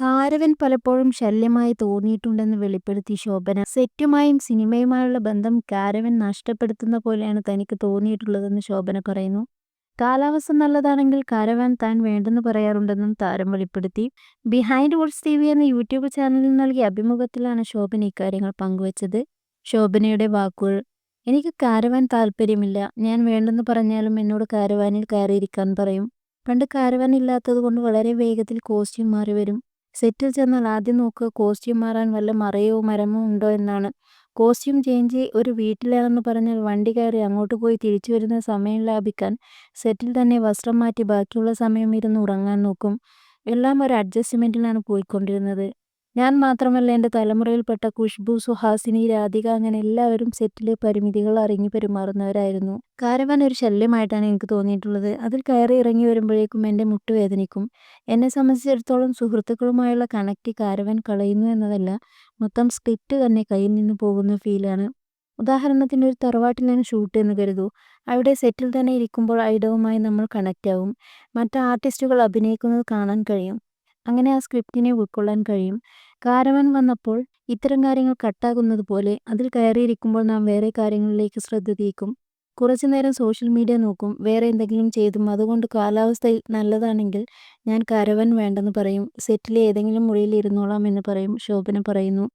Caravan പലപ്പോഴും ശല്യമായി തോന്നിയിട്ടുണ്ടെന്ന് വെളിപ്പെടുത്തി ശോഭന. സെറ്റുമായും സിനിമയുമായുള്ള ബന്ധം കാരവൻ നഷ്ടപ്പെടുത്തുന്ന പോലെയാണ് തനിക്ക് തോന്നിയിട്ടുള്ളതെന്ന് ശോഭന പറയുന്നു. കാലാവസ്ഥ നല്ലതാണെങ്കിൽ കാരവൻ താൻ വേണ്ടെന്ന് പറയാറുണ്ടെന്നും താരം വെളിപ്പെടുത്തി. ബിഹൈൻഡ് വോട്ട്സ് ടി വി എന്ന യൂട്യൂബ് ചാനലിൽ നൽകിയ അഭിമുഖത്തിലാണ് ശോഭന ഇക്കാര്യങ്ങൾ പങ്കുവച്ചത്. ശോഭനയുടെ വാക്കുകൾ എനിക്ക് കാരവാൻ താല്പര്യമില്ല. ഞാൻ വേണ്ടെന്ന് പറഞ്ഞാലും എന്നോട് കാരവാനിൽ കയറിയിരിക്കാൻ പറയും. പണ്ട് കാരവാൻ ഇല്ലാത്തത് കൊണ്ട് വളരെ വേഗത്തിൽ കോസ്റ്റ്യൂം മാറി വരും. സെറ്റിൽ ചെന്നാൽ ആദ്യം നോക്കുക കോസ്റ്റ്യൂം മാറാൻ വല്ല മറയോ മരമോ ഉണ്ടോ എന്നാണ്. കോസ്റ്റ്യൂം ചേഞ്ച് ഒരു വീട്ടിലാണെന്ന് പറഞ്ഞാൽ വണ്ടി കയറി അങ്ങോട്ട് പോയി തിരിച്ചു വരുന്ന സമയം ലാഭിക്കാൻ സെറ്റിൽ തന്നെ വസ്ത്രം മാറ്റി ബാക്കിയുള്ള സമയം ഇരുന്ന് ഉറങ്ങാൻ നോക്കും. എല്ലാം ഒരു അഡ്ജസ്റ്റ്മെന്റിലാണ് പോയിക്കൊണ്ടിരുന്നത്. ഞാൻ മാത്രമല്ല എന്റെ തലമുറയിൽപ്പെട്ട ഖുഷ്ബു സുഹാസിനി രാധിക അങ്ങനെ എല്ലാവരും സെറ്റിലെ പരിമിതികൾ അറിഞ്ഞു പെരുമാറുന്നവരായിരുന്നു. കാരവാൻ ഒരു ശല്യമായിട്ടാണ് എനിക്ക് തോന്നിയിട്ടുള്ളത്. അതിൽ കയറി ഇറങ്ങി വരുമ്പോഴേക്കും എന്റെ മുട്ട് വേദനിക്കും. എന്നെ സംബന്ധിച്ചിടത്തോളം സുഹൃത്തുക്കളുമായുള്ള കണക്റ്റ് കാരവാൻ കളയുന്നു എന്നതല്ല മൊത്തം സ്ക്രിപ്റ്റ് തന്നെ കയ്യിൽ നിന്ന് പോകുന്ന ഫീലാണ് ഉദാഹരണത്തിന് ഒരു തറവാട്ടിലാണ് ഷൂട്ട് എന്ന് കരുതൂ. അവിടെ സെറ്റിൽ തന്നെ ഇരിക്കുമ്പോൾ ഐഡവുമായി നമ്മൾ കണക്റ്റ് ആവും. മറ്റ് ആർട്ടിസ്റ്റുകൾ അഭിനയിക്കുന്നത് കാണാൻ കഴിയും. അങ്ങനെ ആ സ്ക്രിപ്റ്റിനെ ഉൾക്കൊള്ളാൻ കഴിയും. കാരവൻ വന്നപ്പോൾ ഇത്തരം കാര്യങ്ങൾ കട്ടാകുന്നത് പോലെ അതിൽ കയറിയിരിക്കുമ്പോൾ നാം വേറെ കാര്യങ്ങളിലേക്ക് ശ്രദ്ധ തീക്കും കുറച്ചു നേരം സോഷ്യൽ മീഡിയ നോക്കും വേറെ എന്തെങ്കിലും ചെയ്തും. അതുകൊണ്ട് കാലാവസ്ഥ നല്ലതാണെങ്കിൽ ഞാൻ കരവൻ വേണ്ടെന്ന് പറയും. സെറ്റിലെ ഏതെങ്കിലും മുറിയിൽ ഇരുന്നോളാം എന്ന് പറയും. ശോഭന പറയുന്നു.